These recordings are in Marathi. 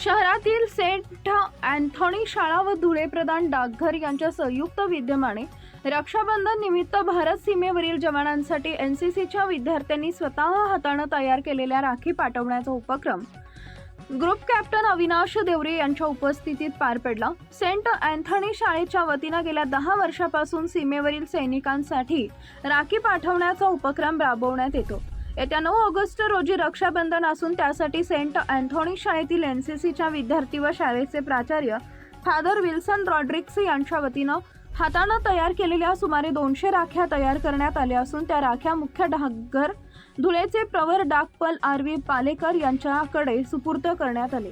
शहरातील सेंट अँथोनी शाळा व धुळे प्रधान डाकघर यांच्या संयुक्त विद्यमाने रक्षाबंधन निमित्त भारत सीमेवरील जवानांसाठी एन सी सीच्या विद्यार्थ्यांनी स्वतः हातानं तयार केलेल्या राखी पाठवण्याचा उपक्रम ग्रुप कॅप्टन अविनाश देवरे यांच्या उपस्थितीत पार पडला. सेंट अँथनी शाळेच्या वतीनं गेल्या दहा वर्षापासून सीमेवरील सैनिकांसाठी राखी पाठवण्याचा उपक्रम राबवण्यात येतो. येत्या नऊ ऑगस्ट रोजी रक्षाबंधन असून त्यासाठी सेंट अँथोनी शाळेतील एन सी सीच्या विद्यार्थी व शाळेचे प्राचार्य फादर विल्सन रॉड्रिक्स यांच्या वतीनं हातानं तयार केलेल्या सुमारे दोनशे राख्या तयार करण्यात आल्या असून त्या राख्या मुख्य डाकघर धुळेचे प्रवर डाकपल आर व्ही पालेकर यांच्याकडे सुपूर्द करण्यात आले.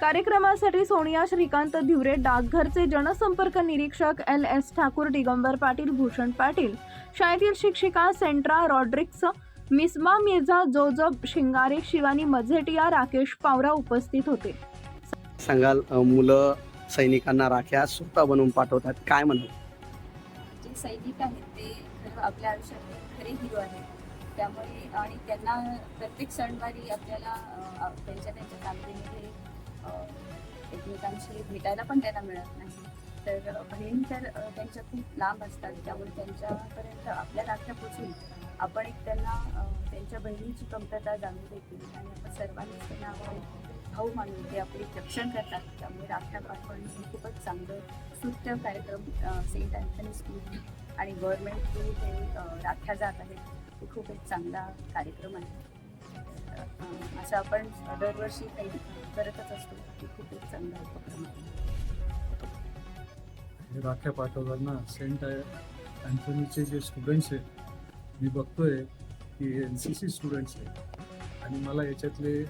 कार्यक्रमासाठी सोनिया श्रीकांत धिवरे डाकघरचे जनसंपर्क निरीक्षक एल एस ठाकूर दिगंबर पाटील भूषण पाटील शाळेतील शिक्षिका सेंट्रा रॉड्रिक्स मिस्मा मिर्झा जोजब शिंगारे शिवानी मझेटिया राकेश पावरा उपस्थित होते. सांगाल मुलं सैनिकांना राख्या स्वतः बनवून पाठवतात. काय म्हणू जे सैनिक आहेत ते खरं आपल्या आयुष्यातले खरे हिरो आहेत. त्यामुळे आणि त्यांना प्रत्येक सणवारी आपल्याला त्यांच्या त्यांच्या कामगिरीमध्ये एकमेकांशी भेटायला पण त्यांना मिळत नाही. तर बहीण तर त्यांच्या खूप लांब असतात. त्यामुळे त्यांच्यापर्यंत आपल्या राख्या पोचून आपण एक त्यांना त्यांच्या बहिणीची कमतरता जाणून देतील आणि आपण सर्वांनी त्यांना आपण भाऊ मानून ते आपले रक्षण करतात त्यामुळे राख्या पाठवणे हे खूपच चांगलं स्तुत्य कार्यक्रम सेंट अँथनी स्कूल आणि गव्हर्नमेंट थ्रू ते राख्या जात आहेत हे खूप एक चांगला कार्यक्रम आहे. असं आपण दरवर्षी काही करतच असतो ते खूप एक चांगला उपक्रम आहे. राख्या पाठवताना सेंट अँथनीचे जे स्टुडंट्स आहेत मी बघतोय की एन सी सी स्टुडंट्स आहेत. आणि मला याच्यातले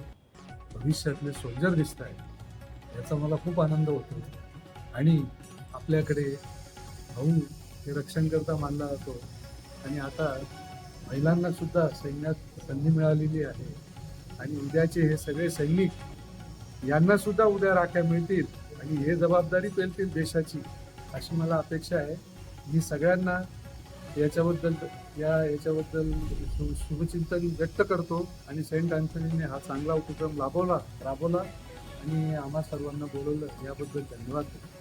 भविष्यातले सोल्जर दिसत आहेत याचा मला खूप आनंद होतो आणि आपल्याकडे भाऊ हे रक्षण करता मानला जातो. आणि आता महिलांना सुद्धा सैन्यात संधी मिळालेली आहे. आणि उद्याचे हे सगळे सैनिक यांना सुद्धा उद्या राख्या मिळतील. आणि हे जबाबदारी पेलतील देशाची अशी मला अपेक्षा आहे. मी सगळ्यांना याच्याबद्दल या याच्याबद्दल शुभचिंतन व्यक्त करतो आणि सेंट अँथनीने हा चांगला उपक्रम राबवला राबवला आणि आम्हा सर्वांना बोलवलं. याबद्दल धन्यवाद. देतो